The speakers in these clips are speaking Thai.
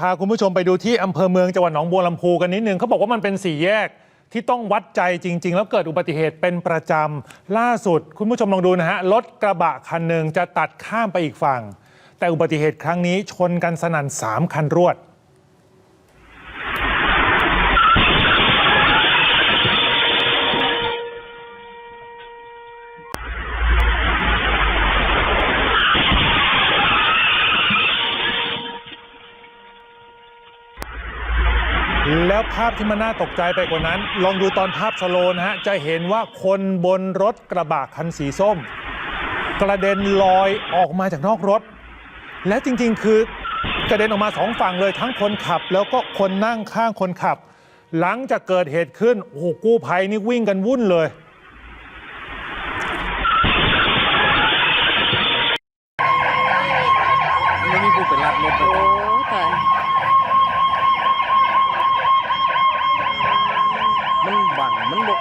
พาคุณผู้ชมไปดูที่อำเภอเมืองจังหวัดหนองบัวลำพูกันนิดนึงเขาบอกว่ามันเป็นสี่แยกที่ต้องวัดใจจริง ๆ แล้วเกิดอุบัติเหตุเป็นประจำล่าสุด คุณผู้ชมลองดูนะฮะรถกระบะคันหนึ่งจะตัดข้ามไปอีกฝั่ง แต่อุบัติเหตุครั้งนี้ชนกันสนั่นสามคันรวด แล้วภาพที่มันน่าตกใจไปกว่านั้น ลองดูตอนภาพสโลนะฮะ จะเห็นว่าคนบนรถกระบะคันสีส้ม กระเด็นลอยออกมาจากนอกรถ และจริงๆ คือกระเด็นออกมาสองฝั่งเลยทั้งคนขับ แล้วก็คนนั่งข้างคนขับ หลังจากเกิดเหตุขึ้นโอ้โหกู้ภัยนี่วิ่งกันวุ่นเลย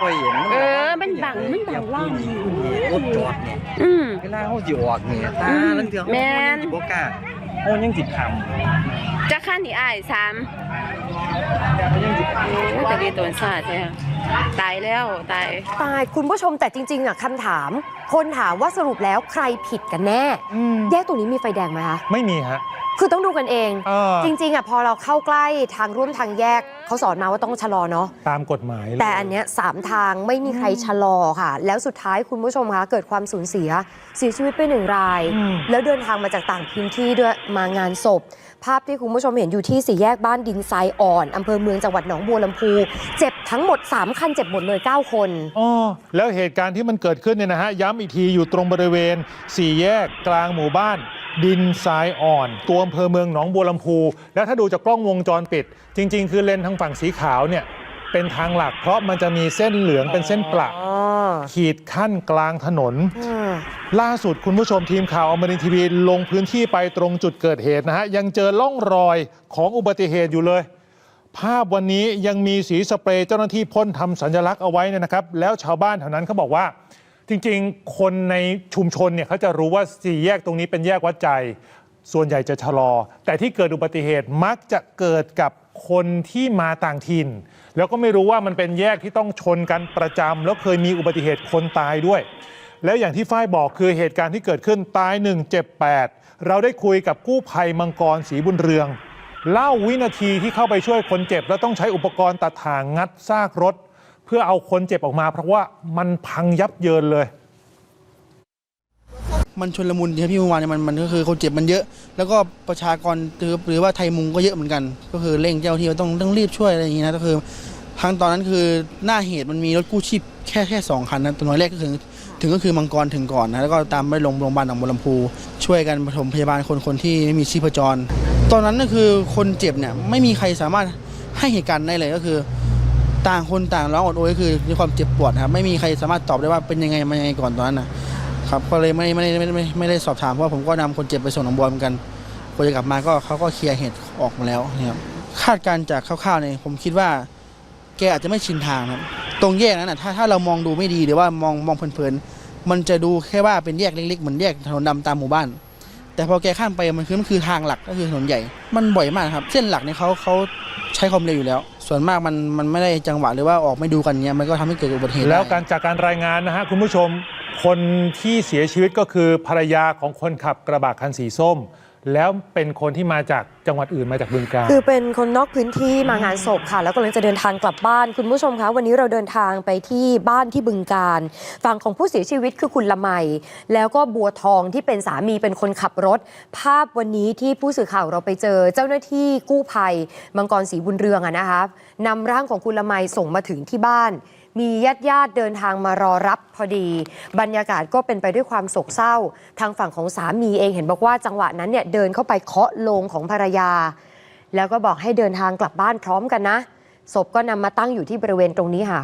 ค่อยเห็นเออมันบังมันบังล่างรถจอดเนี่ยอืมเวลาเขาสิออกเนี่ยตาอืมลังเทื่อเขาแม่นยังสิบ่กล้าเขายังสิทจะขั้นที่อ้ายสามำเขายังสิโอ้แต่ดีตัวซาดใช่ตายแล้วตาย ตายคุณผู้ชมแต่จริง ๆอะคำถาม คนถามว่าสรุปแล้วใครผิดกันแน่อืมแยกตรงนี้มีไฟแดงไหมคะ ไม่มีฮะ คือต้องดูกันเอง เออ จริงๆอะพอเราเข้าใกล้ทางร่วมทางแยกเขาสอนมาว่าต้องชะลอเนาะ ตามกฎหมายเลยแต่อันเนี้ยสามทางไม่มีใครชะลอค่ะ แล้วสุดท้ายคุณผู้ชมคะเกิดความสูญเสียเสียชีวิตไปหนึ่งราย อืม แล้วเดินทางมาจากต่างพื้นที่ด้วยมางานศพ ภาพที่คุณผู้ชมเห็นอยู่ที่สี่แยกบ้านดินทรายอ่อนอำเภอเมืองจังหวัดหนองบัวลำพู เจ็บทั้งหมด 3 คันเจ็บหมดเลย 9 คน อ๋อแล้วเหตุการณ์ที่มันเกิดขึ้นเนี่ยนะฮะ ย้ำอีกทีอยู่ตรงบริเวณสี่แยกกลางหมู่บ้าน ดินทรายอ่อน ตัวอำเภอเมืองหนองบัวลำพู แล้วถ้าดูจากกล้องวงจรปิด จริง ๆ คือเลนทางฝั่งสีขาวเนี่ยเป็นทางหลัก เพราะมันจะมีเส้นเหลืองเป็นเส้นประอ๋อขีดขั้นกลางถนน อืม ล่าสุดคุณผู้ชมทีมข่าวอมรินทร์ทีวีลงพื้นที่ไปตรงจุดเกิดเหตุนะฮะ ยังเจอล่องรอยของอุบัติเหตุอยู่เลย ภาพวันนี้ยังมีสีสเปรย์เจ้าหน้าที่พ่นทำสัญลักษณ์เอาไว้เนยนะครับ แล้วชาวบ้านแถวนั้นเขาบอกว่า จริงๆ คนในชุมชนเนี่ยเขาจะรู้ว่าสี่แยกตรงนี้เป็นแยกวัดใจ ส่วนใหญ่จะชะลอ แต่ที่เกิดอุบัติเหตุมักจะเกิดกับคนที่มาต่างถิ่น แล้วก็ไม่รู้ว่ามันเป็นแยกที่ต้องชนกันประจำแล้วเคยมีอุบัติเหตุคนตายด้วย แล้วอย่างที่ฝ้ายบอกคือเหตุการณ์ที่เกิดขึ้นตายหนึ่งเจ็บแปดเราได้คุยกับกู้ภัยมังกรศรีบุญเรือง เล่าวินาทีที่เข้าไปช่วยคนเจ็บ แล้วต้องใช้อุปกรณ์ตัดถ่างงัดซากรถ พื่อเอาคนเจ็บออกมา เพราะว่ามันพังยับเยินเลย มันชนละมุนที่พี่เมื่อวานเนี่ยมันมันก็คือคนเจ็บมันเยอะ แล้วก็ประชากรหรือหรือว่าไทยมุงก็เยอะเหมือนกัน ก็คือเร่งเจ้าที่ต้องต้องรีบช่วยอะไรอย่างนี้นะก็คือครั้งตอนนั้นคือหน้าเหตุมันมีรถกู้ชีพแค่แค่สองคันนะตัวน้อยแรกก็คือถึงก็คือมังกรถึงก่อนนะแล้วก็ตามไปโรงโรงพยาบาลหนองบัวลำพูช่วยกันปฐมพยาบาลคนคนที่ไม่มีชีพจร ตอนนั้นก็คือคนเจ็บเนี่ยไม่มีใครสามารถให้เหตุการณ์ได้เลยก็คือ ต่างคนต่างร้องอดโอยก็คือด้วยความเจ็บปวดครับไม่มีใครสามารถตอบได้ว่าเป็นยังไงมายังไงก่อนตอนนั้นนะครับก็เลยไม่ไม่ได้ไม่ได้ไม่ไม่ได้สอบถามเพราะว่าผมก็นำคนเจ็บไปส่งหนองบัวเหมือนกันพอจะกลับมาก็เขาก็เคลียร์เหตุออกมาแล้วนะครับคาดการจากคร่าวๆเนี่ยผมคิดว่า แกอาจจะไม่ชินทางครับตรงแยกนั้นนะถ้าถ้าเรามองดูไม่ดีหรือว่ามองมองเพลินๆมันจะดูแค่ว่าเป็นแยกเล็กๆเหมือนแยกถนนดำตามหมู่บ้าน แต่พอแกข้ามไปมันคือมันคือทางหลักก็คือถนนใหญ่ มันบ่อยมากครับ เส้นหลักเนี่ยเขาเขาใช้ความเร็วอยู่แล้ว ส่วนมากมันมันไม่ได้จังหวะหรือว่าออกไม่ดูกันเนี้ยมันก็ทำให้เกิดอุบัติเหตุแล้วได้การจากการรายงานนะฮะคุณผู้ชม คนที่เสียชีวิตก็คือภรรยาของคนขับกระบะคันสีส้ม แล้วเป็นคนที่มาจากจังหวัดอื่นมาจากบึงกาฬ คือเป็นคนนอกพื้นที่มางานศพค่ะ แล้วกำลังจะเดินทางกลับบ้านคุณผู้ชมคะวันนี้เราเดินทางไปที่บ้านที่บึงการฝั่งของผู้เสียชีวิตคือคุณละไม แล้วก็บัวทองที่เป็นสามีเป็นคนขับรถ ภาพวันนี้ที่ผู้สื่อข่าวเราไปเจอ เจ้าหน้าที่กู้ภัยมังกรศรีบุญเรืองอะนะคะนำร่างของคุณละไมส่งมาถึงที่บ้าน มีญาติญาติๆเดินทางมารอรับพอดี บรรยากาศก็เป็นไปด้วยความโศกเศร้า ทางฝั่งของสามีเองเห็นบอกว่าจังหวะนั้นเนี่ยเดินเข้าไปเคาะโลงของภรรยา แล้วก็บอกให้เดินทางกลับบ้านพร้อมกันนะศพก็นำมาตั้งอยู่ที่บริเวณตรงนี้ค่ะ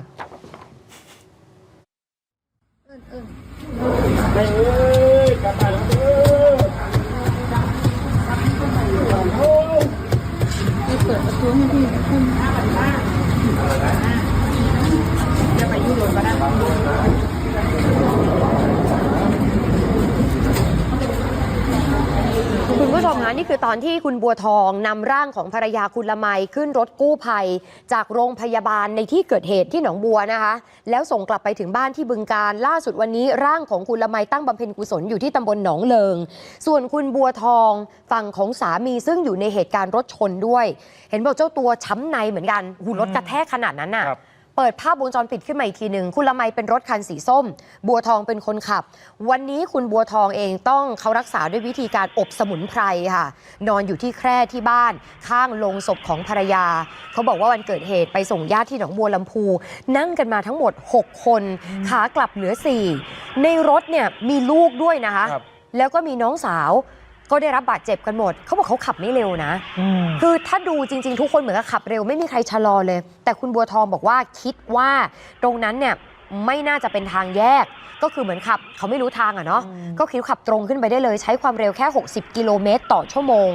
คุณผู้ชมคะนี่คือตอนที่คุณบัวทองนำร่างของภรรยาคุณละไมขึ้นรถกู้ภัย จากโรงพยาบาลในที่เกิดเหตุที่หนองบัวนะคะ แล้วส่งกลับไปถึงบ้านที่บึงการ ล่าสุดวันนี้ร่างของคุณละไมตั้งบำเพ็ญกุศลอยู่ที่ตำบลหนองเลิง ส่วนคุณบัวทองฝั่งของสามีซึ่งอยู่ในเหตุการณ์รถชนด้วย เห็นบอกเจ้าตัวช้ำในเหมือนกันหูรถกระแทกขนาดนั้นน่ะ ครับ เปิดภาพวงจรปิดขึ้นมาอีกทีหนึ่งคุณละไมเป็นรถคันสีส้ม บัวทองเป็นคนขับ วันนี้คุณบัวทองเองต้องเขารักษาด้วยวิธีการอบสมุนไพรค่ะ นอนอยู่ที่แคร่ที่บ้าน ข้างโลงศพของภรรยา เขาบอกว่าวันเกิดเหตุไปส่งญาติที่หนองบัวลำพู นั่งกันมาทั้งหมด 6 คนขากลับเหลือ 4 ในรถเนี่ยมีลูกด้วยนะคะครับแล้วก็มีน้องสาว ก็ได้รับบาดเจ็บกันหมด เขาบอกเขาขับไม่เร็วนะอืมคือถ้าดูจริง ๆ ทุกคนเหมือนกับขับเร็วไม่มีใครชะลอเลย แต่คุณบัวทองบอกว่าคิดว่าตรงนั้นเนี่ยไม่น่าจะเป็นทางแยก ก็คือเหมือนขับ เขาไม่รู้ทางอะเนาะก็คิดว่าขับตรงขึ้นไปได้เลยใช้ความเร็วแค่ 60 กิโลเมตรต่อชั่วโมง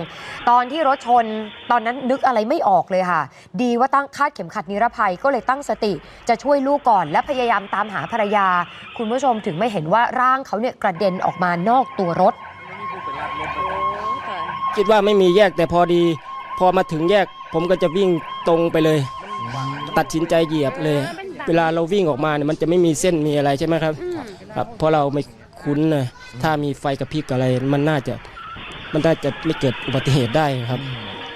ตอนที่รถชนตอนนั้นนึกอะไรไม่ออกเลยค่ะ ดีว่าตั้งคาดเข็มขัดนิรภัยก็เลยตั้งสติ จะช่วยลูกก่อน และพยายามตามหาภรรยา คุณผู้ชมถึงไม่เห็นว่าร่างเขาเนี่ยกระเด็นออกมานอกตัวรถ คิดว่าไม่มีแยกแต่พอดี พอมาถึงแยกผมก็จะวิ่งตรงไปเลย ตัดสินใจเหยียบเลย เวลาเราวิ่งออกมาเนี่ยมันจะไม่มีเส้นมีอะไรใช่ไหมครับครับเพราะเราไม่คุ้นนะถ้ามีไฟกระพริบอะไรมันน่าจะมันน่าจะไม่เกิดอุบัติเหตุได้ครับ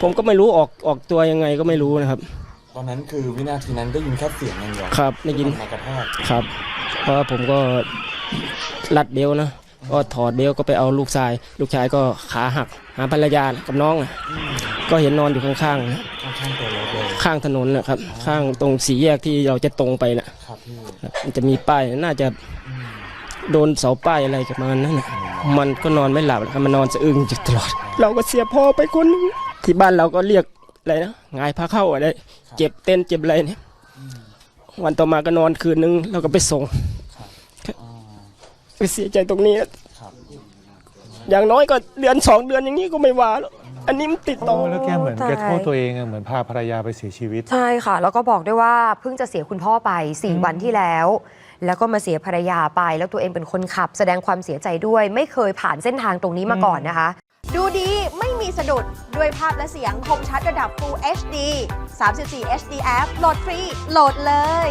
ผมก็ไม่รู้ออกออกตัวยังไงก็ไม่รู้นะครับ ตอนนั้นคือวินาทีนั้นได้ยินแค่เสียงอย่างเดียวครับได้ยินมากระแทกครับ เพราะว่าผมก็รัดเบลต์นะ ก็ถอดเบลต์ก็ไปเอาลูกชาย ลูกชายก็ขาหัก หาภรรยากับน้องอะก็เห็นนอนอยู่ข้างๆนะข้างๆตัวรถเลยข้างถนนนะครับ ข้างตรงสี่แยกที่เราจะตรงไปนะครับพี่มันจะมีป้ายน่าจะโดนเสาป้ายอะไรกับมันนั่นนะมันก็นอนไม่หลับมันนอนสะอึ้งอยู่ตลอด เราก็เสียพ่อไปคนหนึงที่บ้านเราก็เรียกอะไรนะงายพาเข้าอะไรเจ็บเต้นเจ็บอะไรเนี่ยวันต่อมาก็นอนคืนนึงเราก็ไปส่งอ่าไป เสียใจตรงนี้นะครับอย่างน้อยก็เดือนสองเดือนอย่างนี้ก็ไม่ว่าหรอกอันนี้มันติดต่อโอ้แล้วแกเหมือนใช่แกโทษตัวเองอะเหมือนพาภรรยาไปเสียชีวิต ใช่ค่ะ แล้วก็บอกด้วยว่าเพิ่งจะเสียคุณพ่อไป4วันที่แล้ว แล้วก็มาเสียภรรยาไป แล้วตัวเองเป็นคนขับ แสดงความเสียใจด้วย ไม่เคยผ่านเส้นทางตรงนี้มาก่อนนะคะ ดูดีไม่มีสะดุดด้วยภาพและเสียงคมชัดระดับ Full HD 34 HD App โหลดฟรีโหลดเลย